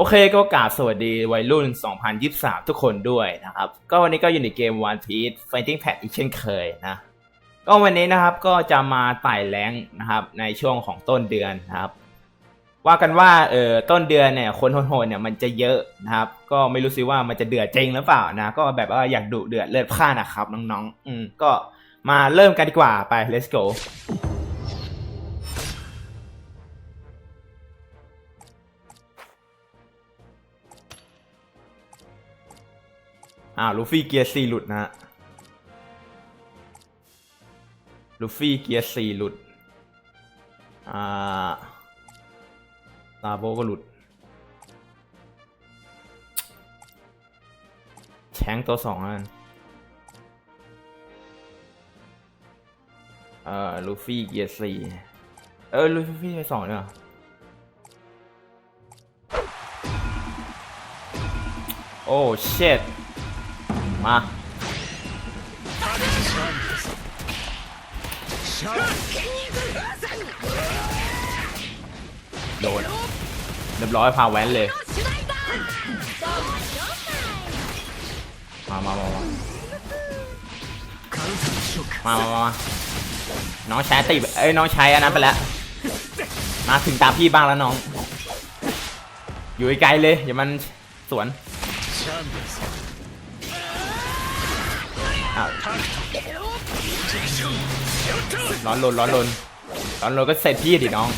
โอเคก็กราบสวัสดีวัยรุ่น 2023 ทุกคนด้วยนะครับ ก็วันนี้ก็อยู่ในเกม One Piece Fighting Pack อีกเช่นเคยนะ ก็วันนี้นะครับก็จะมาไต่แรงนะครับในช่วงของต้นเดือนนะครับว่ากันว่าเออต้นเดือนเนี่ยคนโหดเนี่ยมันจะเยอะนะครับ ก็ไม่รู้สิว่ามันจะเดือดจริงหรือเปล่านะ ก็แบบว่าอยากดุเดือดเลือดพล่านนะครับน้องๆ อืมก็มาเริ่มกันดีกว่าไป let's go อ้าวลูฟี่เกียร์สี่หลุดนะฮะลูฟี่เกียร์สี่หลุด อ่าลาโบก็หลุด แชงตัวสองอันเอ่อลูฟี่เกียร์สี่เออลูฟี่เกียร์สองเนี่ยโอ้เช็ด มาโดนเรียบร้อยพาแว้นเลย มามามามามามามาน้องใช้ติเอ้ยน้องใช้อันนั้นไปแล้ว มาถึงตาพี่บ้างแล้วน้อง อยู่ไกลเลยอย่ามันสวน อ้าวร้อนลนร้อนลนร้อนลนก็เสร็จพี่ดิน้อง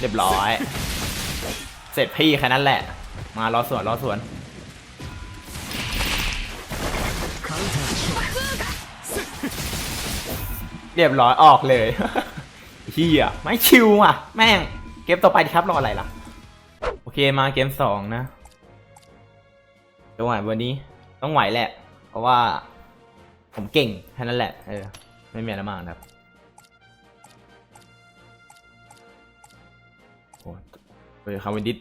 เรียบร้อย เสร็จพี่แค่นั้นแหละ มารอสวนรอสวนเรียบร้อยออกเลยเฮียไม่ชิวอะ แม่ง เกมต่อไปครับรออะไรล่ะ โอเคมาเกมสองนะจังหวะวันนี้ ต้องไหวแหละ เพราะว่า ผมเก่งแค่นั้นแหละ เออ ไม่มีอะไรมากนะครับโอ้ยคาวินดิส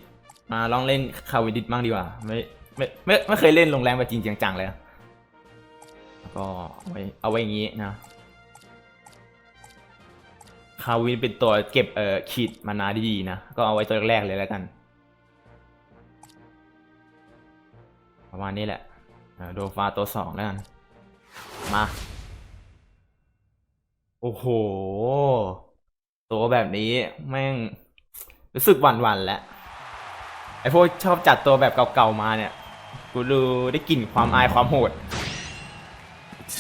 มาลองเล่นคาวินดิสบ้างดีกว่า ไม่ไม่ไม่ไม่เคยเล่นลงแรงแบบจริงจังๆเลยแล้วก็เอาไว้เอาไว้อย่างนี้นะคาวินเป็นตัวเก็บเอ่อขีดมานาดีๆนะ ก็เอาไว้ตัวแรกๆเลยแล้วกัน ประมาณนี้แหละ โดฟาตัวสองแล้วกัน มา โอ้โห ตัวแบบนี้แม่ง รู้สึกหวั่นๆแล้ว ไอพวกชอบจัดตัวแบบเก่าๆมาเนี่ย กูดูได้กลิ่นความอายความโหด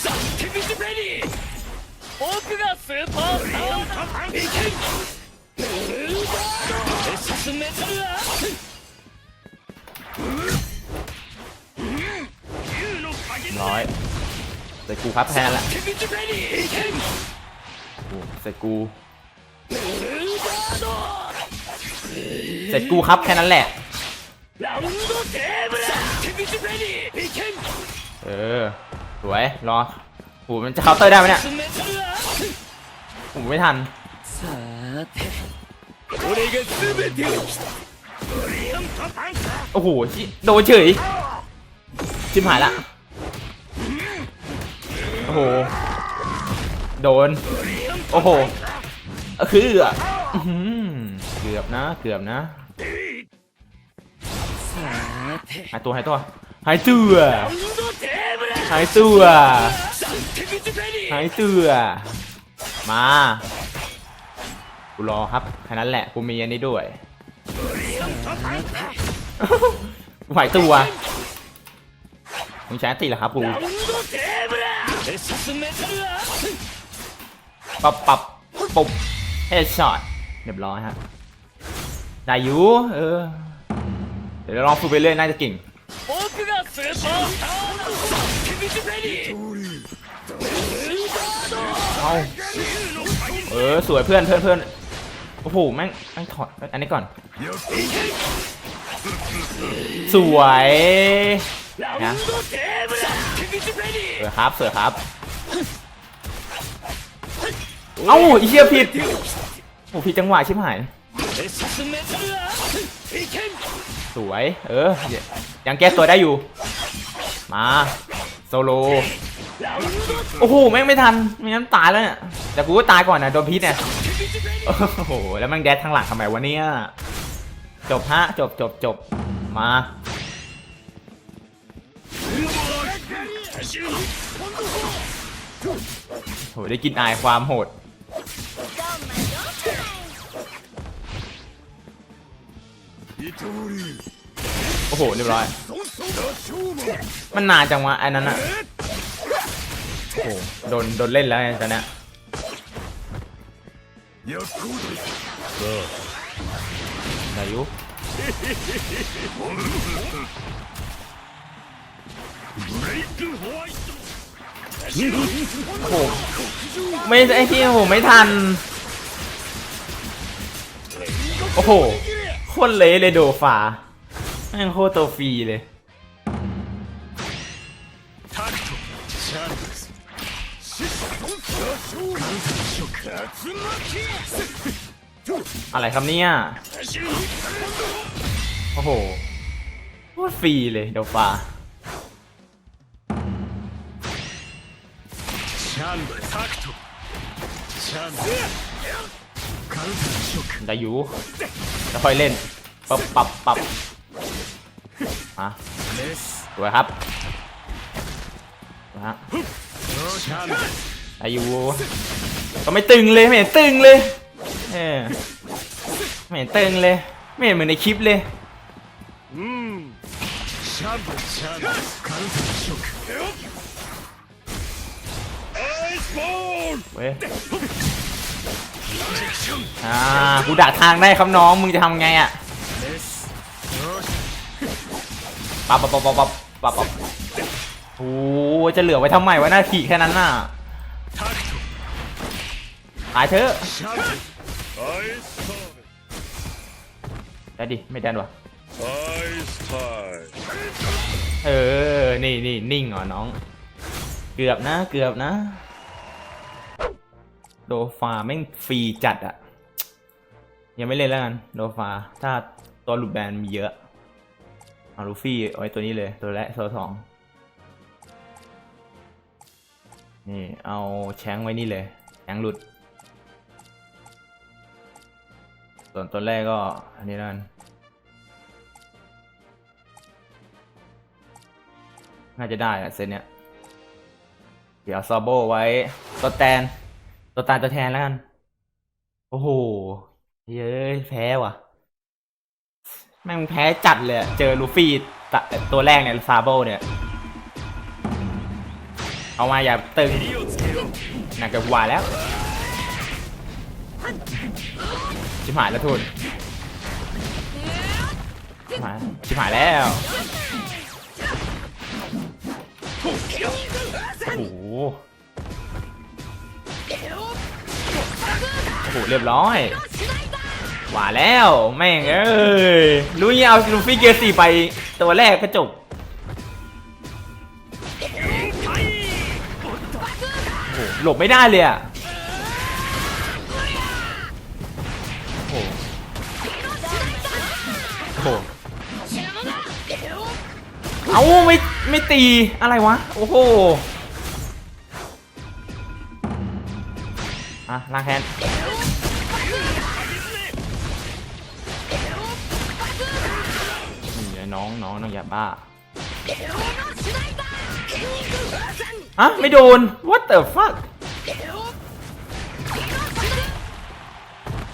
手 ร้อยเสร็จกูครับแพนละเสร็จกูเสร็จกูครับแค่นั้นแหละเออสวยรอโหมันจะเคาน์เตอร์ได้ไหมเนี่ยผมไม่ทันโอ้โหโดนเฉยชิมหายละ โอ้โห โดน โอ้โหเคืออ่เกือบนะ เกือบนะหายตัวหายตัวหายตัวหายตัวหายตัวมากูรอครับแค่นั้นแหละกูมีอันนี้ด้วยหายตัวมึงใช้ตีเหรอครับกู ปับปับปุบเฮดช็อตเรียบร้อยฮะนายยูเออ เดี๋ยวลองฝึกไปเรื่อยน่าจะเก่งเอาเออ สวยเพื่อนเพื่อนเพื่อนโอ้โห แม่งแม่งถอด อันนี้ก่อน สวยนะ เสวยครับเสวยครับ เอ้าเฮียผิดโอ้ผิดจังหวะชิบหาย สวย เออ ยังแก้ตัวได้อยู่ มา โซโล โอ้โห แม่งไม่ทัน ไม่งั้นตายแล้วเนี่ย แต่กูก็ตายก่อนนะโดนพิษเนี่ย โอ้โห แล้วแม่งแดดทางหลังทำไมวะเนี่ย จบฮะ จบจบจบมา หได้กินอายความโหด โอ้โหเรียบร้อย มันนานจังวะไอันนั้นอะโอ้โหโดนโดนเล่นแล้วไงตอนเนี้ยได้อยุ โอ้โหไม่ไอ้ที่โอ้โหไม่ทัน โอ้โหโคตรเละเลยโดฝาแม่งโคตรฟรีเลย อะไรครับเนี่ย โอ้โหโคตรฟรีเลยโดฟ้า タクトได้อยู่จะค่อยเล่นปับปับปับอะレสวยครับนะฮะได้อยู่ก็ไม่ตึงเลยไม่เห็นตึงเลยเออไม่เห็นตึงเลย ไม่เห็นเหมือนในคลิปเลยうんシャンプシャン อ่ากูดักทางได้ครับน้อง มึงจะทำไงอะปั๊บปับปับปับปับปั๊บโอ้จะเหลือไว้ทำไมวะหน้าขี่แค่นั้นน่ะหายเถอะได้ดิ ไม่แดนวะเออ นี่นี่นิ่งเหรอน้อง เกือบนะ เกือบนะ โดฟาแม่งฟรีจัดอะยังไม่เล่นแล้วกันโดฟา ถ้าตัวหลุดแบนมีเยอะ เอาลูฟี่เอาไว้ตัวนี้เลย ตัวแรกตัวสองนี่เอาแชงไว้นี่เลยแชงหลุด ส่วนตัวแรกก็อันนี้แล้วกันน่าจะได้อะเซตเนี้ยเดี๋ยวซอโบไว้ตัวแตน ตัวตายตัวแทนแล้วกัน โอ้โห เย้ยแพ้ว่ะ แม่งแพ้จัดเลยเจอลูฟี่ต,ตัวแรกเนี่ยซาโบเนี่ย เอามาอย่าตึงหนักเกือบกว่าแล้วชิบหายแล้วทุนชิบหายชิบหายแล้วโอ้ โหเรียบร้อยหวาแล้วแม่งเอ้ยรู้ยังเอาลูฟี่เกียร์สี่ไปตัวแรกก็จบโอ้โหหลบไม่ได้เลยอะโหโอ้โหเอาไม่ไม่ตีอะไรวะโอ้โหอะล้างแค้น อ้น้องน้องน้องอย่าบ้าอะไม่โดน what the fuck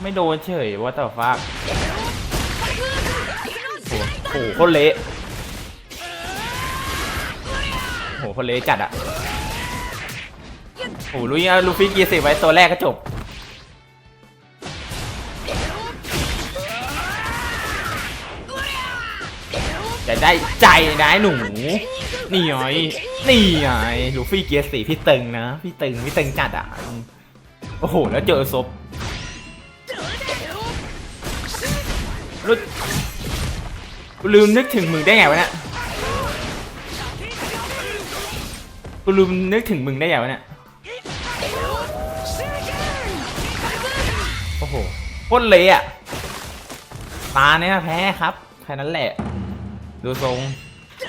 ไม่โดนเฉย what the fuck โอ้โหโคตรเละโหคนเละจัดอะโหรู้ยลูฟี่กีสิไว้ตัวแรกก็จบ ได้ใจนะไอ้หนู นี่ไงนี่ไงลูฟี่เกียร์สี่พี่ตึงนะ พี่ตึงพี่ตึงจัดอะ โอ้โห แล้วเจอซบรุดลืมนึกถึงมึงได้ไงวะเนี่ยกูลืมนึกถึงมึงได้ไงวะเนี่ย โอ้โหโคตรเละอะตาเนี่ยแพ้ครับ แค่นั้นแหละ ดูทรงโ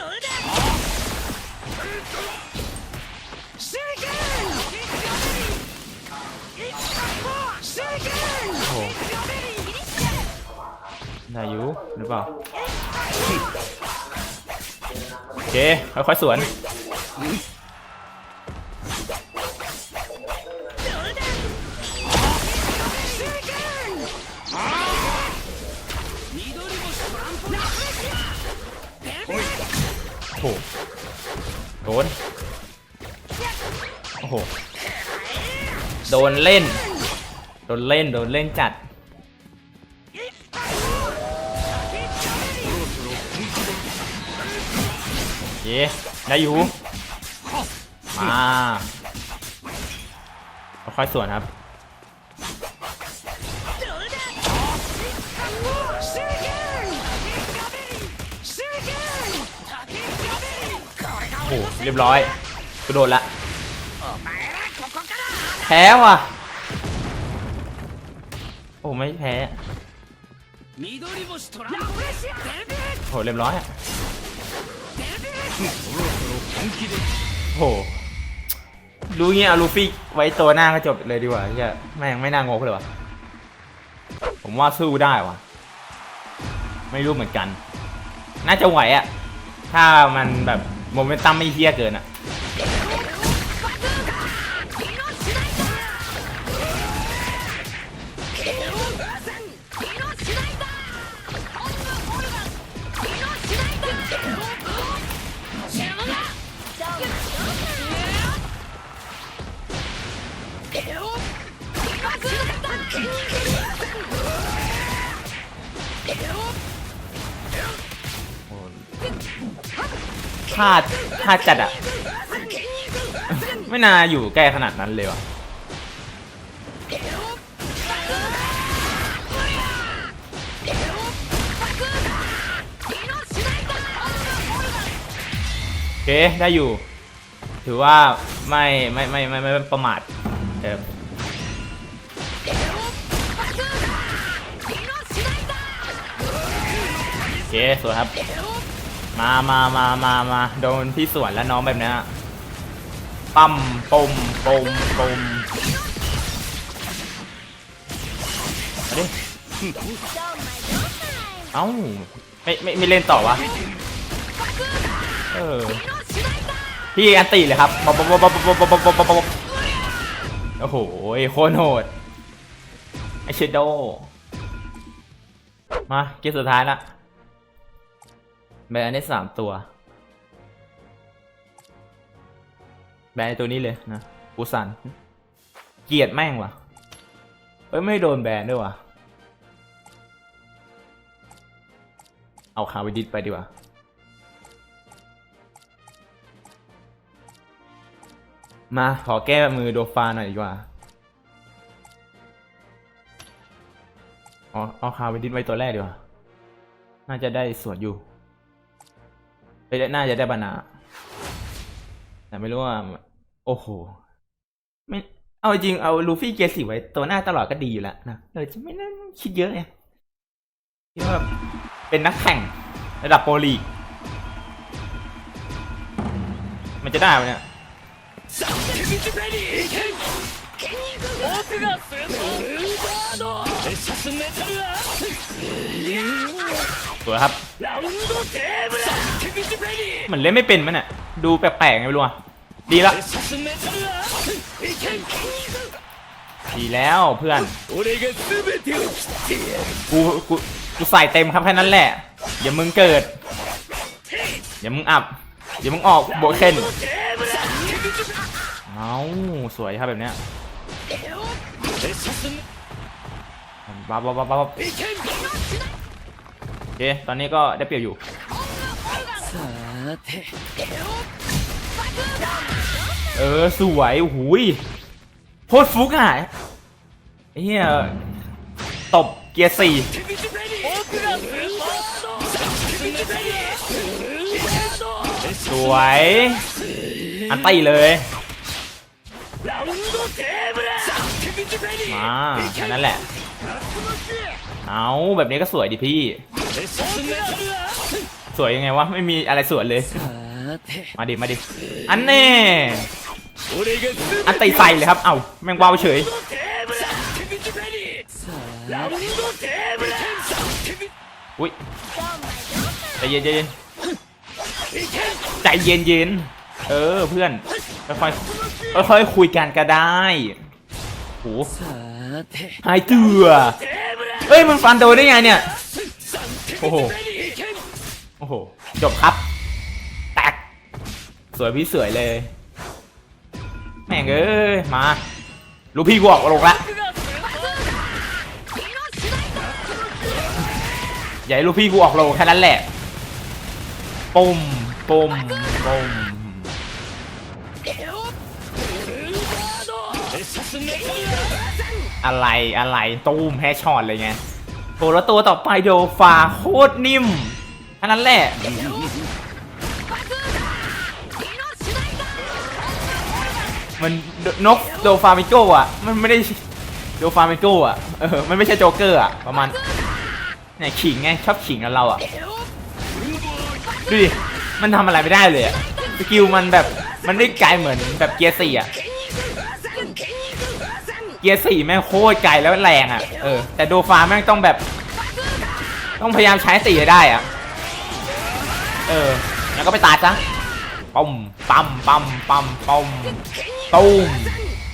อ้โหได้อยู่หรือเปล่าโอเคค่อยๆสวน โดน โอ้โห โดนเล่น โดนเล่น โดนเล่นจัด เย้ได้อยู่ มาค่อยส่วนครับ โหเรียบร้อยกระโดดละแพ้ว่ะ โอ้ไม่แพ้โอ้เรียบร้อยอะโหรู้เงี้ยลูฟี่ไว้ตัวหน้าก็จบเลยดีกว่าเฮียแม่งไม่น่างกเลยวะผมว่าสู้ได้วะไม่รู้เหมือนกัน น่าจะไหวอะถ้ามันแบบ โมเมนตัมไม่เฮี้ยเกินอะ พลาดพลาดจัดอะไม่น่าอยู่ใกล้ขนาดนั้นเลยวะโอเคได้อยู่ ถือว่าไม่ไม่ไม่ไม่ไม่ประมาทเออโอเคสวยครับ มามามามามาโดนพี่สวนแล้วน้องแบบนี้ยปั๊มปมปมปมเอาดเอ้าไม่ไม่ไม่เล่นต่อวะ เออ พี่อันตีเลยครับโอ้โหโคตรโหดไอเชโดมา เกมสุดท้ายละ แบนได้สามตัว แบนตัวนี้เลยนะปูซัน เกียดแม่งว่ะเอ้ย ไม่โดนแบนด้วยว่ะ เอาคาวิดิสไปดีกว่ามา ขอแก้มือโดฟาหน่อยดีกว่าเอาเอาคาวิดิสไว้ตัวแรกดีกว่า น่าจะได้ส่วนอยู่ ไปน่าจะได้บานาแต่ไม่รู้ว่า โอ้โห ไม่ เอาจริงเอาลูฟี่เกียร์สี่ไว้ตัวหน้าตลอดก็ดีอยู่แล้วนะเลยจะไม่น่าคิดเยอะไยคิดว่าเป็นนักแข่ง ระดับโปรลีก มันจะได้ไหมเนี่ย ー僕がスーパールーバードエシャスメタルアーツ สวยครับ ラウンドテーブル手引きレディー มันเล่นไม่เป็นมั้ยเนี่ย ดูแปลกๆไงไม่รู้อะดีละ エシャスメタルアーツいけ ดีแล้วเพื่อน 俺が全てを切ってやる กู กู กูใส่เต็มครับแค่นั้นแหละ อย่ามึงเกิด อย่ามึงอับ อย่ามึงออกโบเคน テーブル手引き เอ้าสวยครับแบบเนี้ย エシャスメ บับบับบับบับโอเคตอนนี้ก็ได้เปรียบอยู่เออสวยหุยโพดฟุกอะเฮียตบเกียร์สี่สวย อันตีเลยมาอันนั้นแหละ เอาแบบนี้ก็สวยดิพี่ สวยยังไงวะ ไม่มีอะไรสวยเลย มาดิ มาดิ อันแน่อันไตใส่เลยครับ เอาแมงวาวเฉย อุ้ยใจเย็นใจเย็นใจเย็นเเออเพื่อนค่อยค่อยคุยกันก็ได้โหหายเตือ เฮ้ยมึงฟันโดนได้ไงเนี่ย โอ้โห โอ้โห จบครับ แตก สวยพี่สวยเลย แม่งเอ้ย มาลูกพี่กูออกลงละอย่าให้ลูกพี่กูออกลงแค่นั้นแหละปุ่มปุ่มปุ่มเอะไรอะไรตูมแฮชช็อตเลยไงโหแล้วตัวต่อไปโดฟาโคตรนิ่มแค่นั้นแหละมันนกโดฟามิโก้อะมันไม่ได้โดฟามิโก้อะเออ มันไม่ใช่โจ๊กเกอร์อะประมาณเนี่ยขิงไงชอบขิงกับเราอะดูดิ มันทำอะไรไม่ได้เลยสกิลมันแบบ มันไม่ไกลเหมือนแบบเกียร์สี่อะ เกียร์สี่แม่งโคตรไกลแล้วแรงอะเออแต่โดฟาแม่งต้องแบบ ต้องพยายามใช้สี่ให้ได้อะเออแล้วก็ไปตัดซะปั๊มปั๊มปั๊มปั๊มปั๊มตุ้ม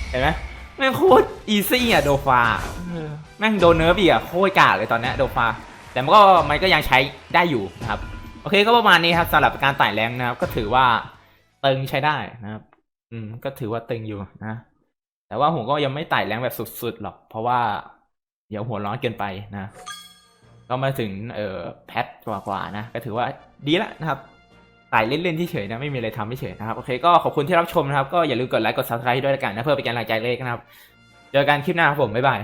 เห็นไหมแม่งโคตรอีซี่อะโดฟาเออแม่งโดนเนิร์ฟอีกอะโคตรกากเลยตอนเนี้ยโดฟาแต่มันก็มันก็ยังใช้ได้อยู่นะครับโอเคก็ประมาณนี้ครับสำหรับการไต่แรงนะครับ ก็ถือว่าตึงใช้ได้นะครับ อืมก็ถือว่าตึงอยู่นะ แต่ว่าผมก็ยังไม่ไต่แรงแบบสุดๆหรอก เพราะว่า เดี๋ยวหัวร้อนเกินไปนะ ก็มาถึงเอ่อแพทกว่าๆนะ ก็ถือว่าดีแล้วนะครับไต่เล่นๆที่เฉยๆนะไม่มีอะไรทำเฉยๆนะครับโอเคก็ขอบคุณที่รับชมนะครับ ก็อย่าลืมกดไลค์กดซับสไครต์ด้วยละกันนะเพื่อเป็นกำลังใจเล็กนะครับ เจอกันคลิปหน้าครับผมบ๊ายบาย